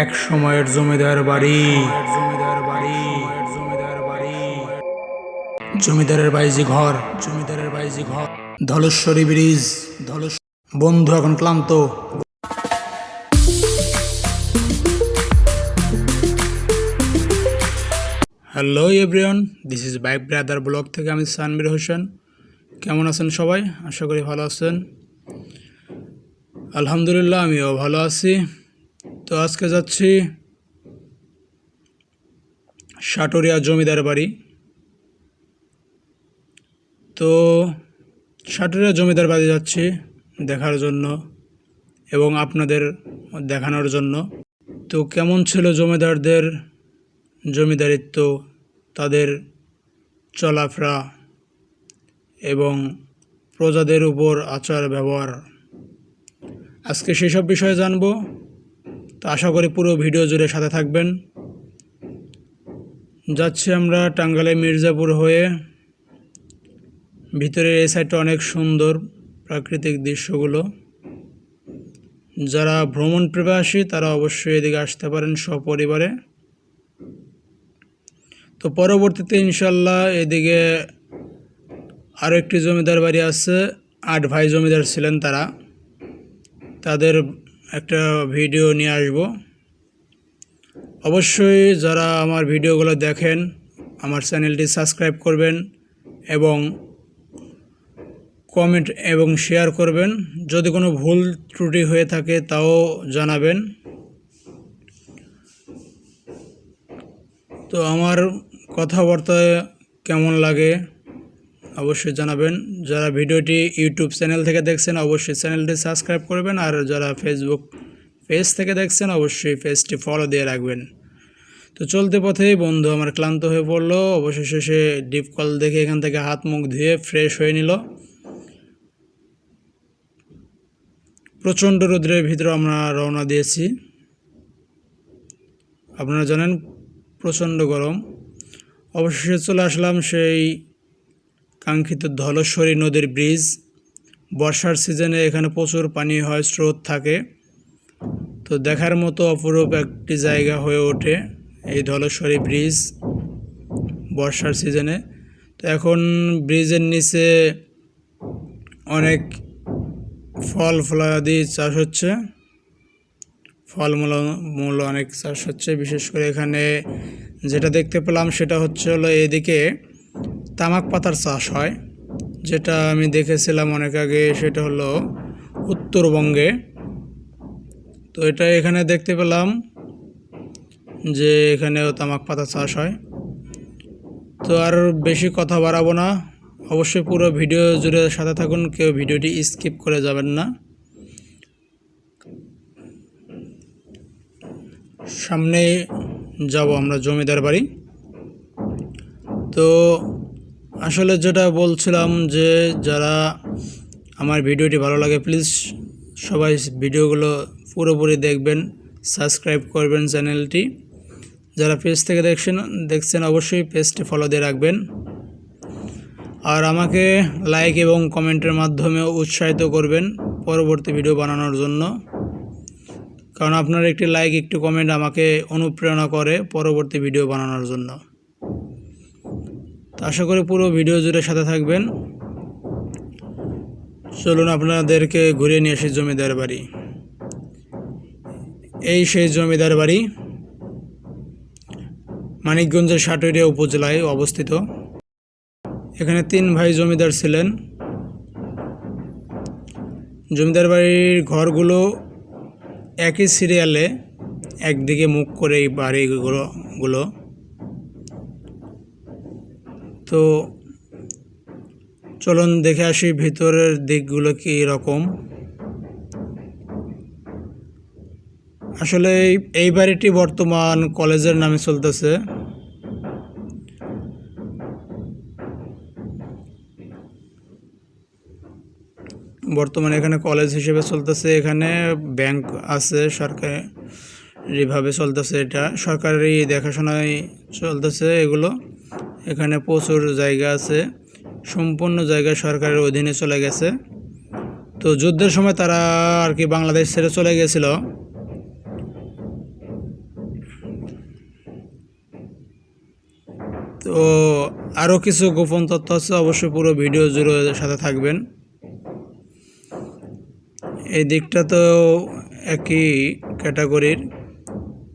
এক সময়ের জমিদার বাড়ি। জমিদার বাড়ি জমিদার বাড়ি জমিদারের বাইজি ঘর, জমিদারের বাইজি ঘর। ধলেশ্বরী ব্রিজ, ধলেশ বন্ধু এখন ক্লান্ত। Hello everyone this is bike brother blog থেকে আমি সানবির হোসেন। কেমন আছেন সবাই? আশা করি ভালো আছেন। আলহামদুলিল্লাহ, আমিও ভালো আছি। তো আজকে যাচ্ছি সাটুরিয়া জমিদার বাড়ি। তো সাটুরিয়া জমিদার বাড়ি যাচ্ছি দেখার জন্য এবং আপনাদের দেখানোর জন্য। তো কেমন ছিল জমিদারদের জমিদারিত্ব, তাদের চলাফেরা এবং প্রজাদের উপর আচার ব্যবহার আজকে সেসব বিষয়ে জানব। তো আশা করি পুরো ভিডিও জুড়ে সাথে থাকবেন। যাচ্ছি আমরা টাঙ্গালে মির্জাপুর হয়ে। ভিতরের এই সাইডটা অনেক সুন্দর প্রাকৃতিক দৃশ্যগুলো। যারা ভ্রমণ প্রেবাসী, তারা অবশ্যই এদিকে আসতে পারেন সপরিবারে। তো পরবর্তীতে ইনশাল্লাহ এদিকে আরও একটি জমিদার বাড়ি আছে, আট ভাই জমিদার ছিলেন তারা। তাদের একটা ভিডিও নিয়ে আসব। অবশ্যই যারা আমার ভিডিওগুলো দেখেন, আমার চ্যানেলটি সাবস্ক্রাইব করবেন এবং কমেন্ট এবং শেয়ার করবেন। যদি কোনো ভুল ত্রুটি হয়ে থাকে, তাও জানাবেন। তো আমার কথাবার্তা কেমন লাগে? অবশ্যই জানাবেন। যারা ভিডিওটি ইউটিউব চ্যানেল থেকে দেখছেন, অবশ্যই চ্যানেলটি সাবস্ক্রাইব করবেন। আর যারা ফেসবুক পেজ থেকে দেখছেন, অবশ্যই পেজটি ফলো দিয়ে রাখবেন। তো চলতে পথেই বন্ধু আমার ক্লান্ত হয়ে পড়ল। অবশ্যই শেষে ডিপ কল দেখে এখান থেকে হাত মুখ ধুয়ে ফ্রেশ হয়ে নিল। প্রচণ্ড রোদ্রের ভিতরে আমরা রওনা দিয়েছি। আপনারা জানেন, প্রচণ্ড গরম। অবশেষে চলে আসলাম সেই কাঙ্ক্ষিত ধলেশ্বরী নদীর ব্রিজ বর্ষার সিজনে এখানে প্রচুর পানি হয়, স্রোত থাকে। তো দেখার মতো অপরূপ একটি জায়গা হয়ে ওঠে এই ধলেশ্বরী ব্রিজ বর্ষার সিজনে তো এখন ব্রিজের নিচে অনেক ফল ফলাদি চাষ হচ্ছে। ফলমূল মূল অনেক চাষ হচ্ছে। বিশেষ করে এখানে যেটা দেখতে পেলাম সেটা হচ্ছে হলো এদিকে তামাক পাতার চাষ হয়। যেটা আমি দেখেছিলাম অনেক আগে, সেটা হলো উত্তরবঙ্গে। তো এটা এখানে দেখতে পেলাম যে এখানেও তামাক পাতা চাষ হয়। তো আর বেশি কথা বাড়াবো না। অবশ্যই পুরো ভিডিও জুড়ে সাথে থাকুন, কেউ ভিডিওটি স্কিপ করে যাবেন না। সামনে যাব আমরা জমিদার বাড়ি। তো আসলে যেটা বলছিলাম যে যারা আমার ভিডিওটি ভালো লাগে প্লিজ সবাই ভিডিওগুলো পুরোপুরি দেখবেন সাবস্ক্রাইব করবেন চ্যানেলটি। যারা পেজ থেকে দেখছেন দেখছেন অবশ্যই পেজটি ফলো দিয়ে রাখবেন। আর আমাকে লাইক এবং কমেন্টের মাধ্যমে উৎসাহিত করবেন পরবর্তী ভিডিও বানানোর জন্য। কারণ আপনার একটি লাইক একটি কমেন্ট আমাকে অনুপ্রেরণা করে পরবর্তী ভিডিও বানানোর জন্য। আশা করি পুরো ভিডিও জুড়ে সাথে থাকবেন। চলুন আপনাদেরকে ঘুরে নিয়ে আসি জমিদার বাড়ি। এই সেই জমিদার বাড়ি মানিকগঞ্জের সাটুরিয়া উপজেলায় অবস্থিত। এখানে তিন ভাই জমিদার ছিলেন। জমিদার বাড়ির ঘরগুলো একই সিরিয়ালে, একদিকে মুখ করে এই বাড়িগুলো গুলো তো চলুন দেখে আসি ভিতরের দিকগুলো কী রকম। আসলে এই বাড়িটি বর্তমান কলেজের নামে চলতেছে। বর্তমানে এখানে কলেজ হিসেবে চলতেছে, এখানে ব্যাংক আছে, সরকারিভাবে চলতেছে এটা। সরকারি দেখাশোনায় চলতেছে এগুলো। এখানে প্রচুর জায়গা আছে। সম্পূর্ণ জায়গা সরকারের অধীনে চলে গেছে। তো যুদ্ধের সময় তারা আর কি বাংলাদেশ ছেড়ে চলে গেছিল। তো আরও কিছু গোপন তথ্য আছে, অবশ্যই পুরো ভিডিও জুড়ে সাথে থাকবেন। এই দিকটা তো একই ক্যাটাগরির।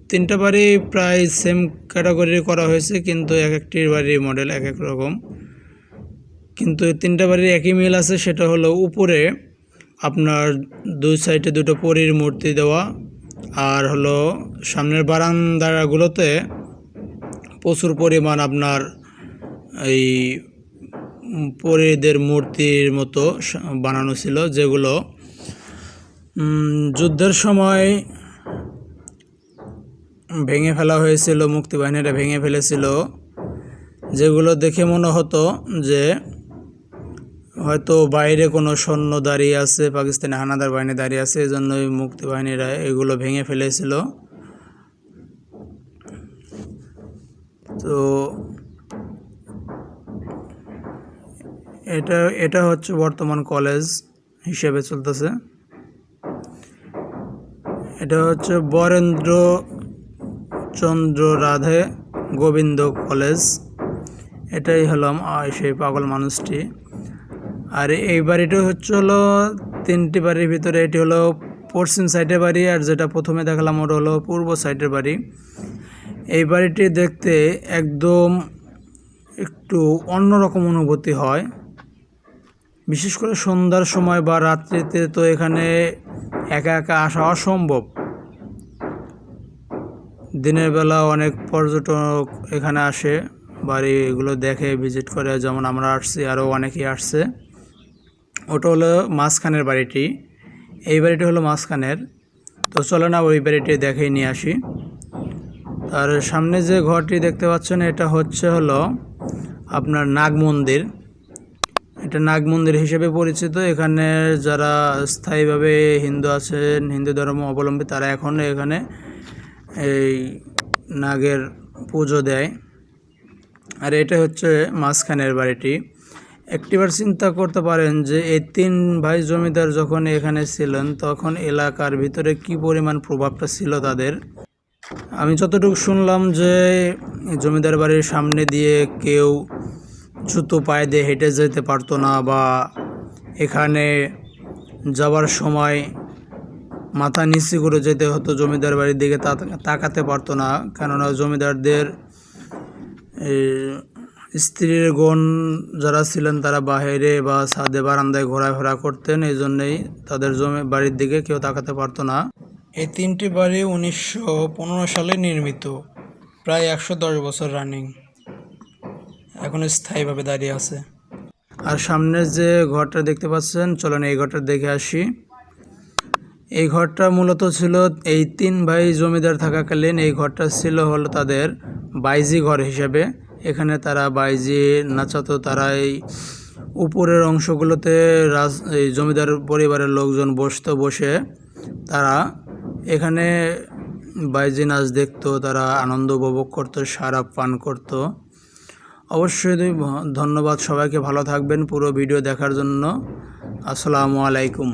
তিনটা বাড়ি প্রায় সেম ক্যাটাগরির করা হয়েছে, কিন্তু এক একটির বাড়ির মডেল এক এক রকম। কিন্তু তিনটা বাড়ির একই মিল আছে, সেটা হলো উপরে আপনার দুই সাইডে দুটো পরীর মূর্তি দেওয়া, আর হলো সামনের বারান্দাগুলোতে প্রচুর পরিমাণ আপনার এই পরীদের মূর্তির মতো বানানো ছিল, যেগুলো যুদ্ধের সময় ভেঙে ফেলা হয়েছিল, মুক্তিবাহিনীরা ভেঙে ফেলেছিল, যেগুলো দেখে মনে হতো যে হয়তো বাইরে কোনো সৈন্য দাঁড়িয়ে আছে, পাকিস্তানি হানাদার বাহিনী দাঁড়িয়ে আছে এই জন্যই মুক্তিবাহিনীরা এগুলো ভেঙে ফেলেছিল। তো এটা এটা হচ্ছে বর্তমান কলেজ হিসেবে চলতেছে। এটা হচ্ছে বরেন্দ্র চন্দ্র রাধে গোবিন্দ কলেজ। এটাই হলাম সেই পাগল মানুষটি। আর এই বাড়িটা হচ্ছে হলো তিনটি বাড়ির ভিতরে। এটি হলো পশ্চিম সাইডের বাড়ি আর যেটা প্রথমে দেখালাম ওটা হলো পূর্ব সাইডের বাড়ি। এই বাড়িটি দেখতে একদম একটু অন্যরকম অনুভূতি হয়। বিশেষ করে সন্ধ্যার সময় বা রাত্রিতে তো এখানে একা একা আসা অসম্ভব। দিনের বেলা অনেক পর্যটক এখানে আসে, বাড়ি এগুলো দেখে ভিজিট করে। যেমন আমরা আসছি আরও অনেকেই আসছে। ওটা হলো মাঝখানের বাড়িটি। এই বাড়িটি হলো মাঝখানের। তো চলো না, ওই বাড়িটি দেখেই নিয়ে আসি। আর সামনে যে ঘরটি দেখতে পাচ্ছেন, এটা হচ্ছে হলো আপনার নাগ মন্দির। এটা নাগ মন্দির হিসেবে পরিচিত। এখানে যারা স্থায়ীভাবে হিন্দু আছেন, হিন্দু ধর্ম অবলম্বী, তারা এখন এখানে এই নাগের পুজো দেয়। আর এটা হচ্ছে মাঝখানের বাড়িটি। একটিবার চিন্তা করতে পারেন যে এই তিন ভাই জমিদার যখন এখানে ছিলেন, তখন এলাকার ভিতরে কি পরিমাণ প্রভাবটা ছিল তাদের? আমি যতটুকু শুনলাম যে জমিদার বাড়ির সামনে দিয়ে কেউ জুতো পায়ে দিয়ে হেঁটে যেতে পারতো না বা এখানে যাওয়ার সময় মাথা নিচু করে যেতে হতো, জমিদার বাড়ির দিকে তাকাতে পারতো না। কেননা জমিদারদের স্ত্রীর গণ যারা ছিলেন তারা বাইরে বা ছাদে বারান্দায় ঘোরাফেরা করতেন এই জন্যেই তাদের জমি বাড়ির দিকে কেউ তাকাতে পারতো না। এই তিনটি বাড়ি উনিশশো পনেরো সালে নির্মিত। প্রায় একশো দশ বছর রানিং। এখন স্থায়ীভাবে দাঁড়িয়ে আছে। আর সামনের যে ঘরটা দেখতে পাচ্ছেন, চলেন এই ঘরটা দেখে আসি। এই ঘরটা মূলত ছিল এই তিন ভাই জমিদার থাকাকালীন এই ঘরটা ছিল হলো তাদের বাইজি ঘর হিসেবে। এখানে তারা বাইজি, নাচাতো, তারা এই উপরের অংশগুলোতে রাজ, এই জমিদার পরিবারের লোকজন বসতো, বসে তারা এখানে বাইজি নাচ দেখতো, তারা আনন্দ উপভোগ করতো, সারা পান করতো। অবশ্যই ধন্যবাদ সবাইকে, ভালো থাকবেন পুরো ভিডিও দেখার জন্য। আসসালামু আলাইকুম।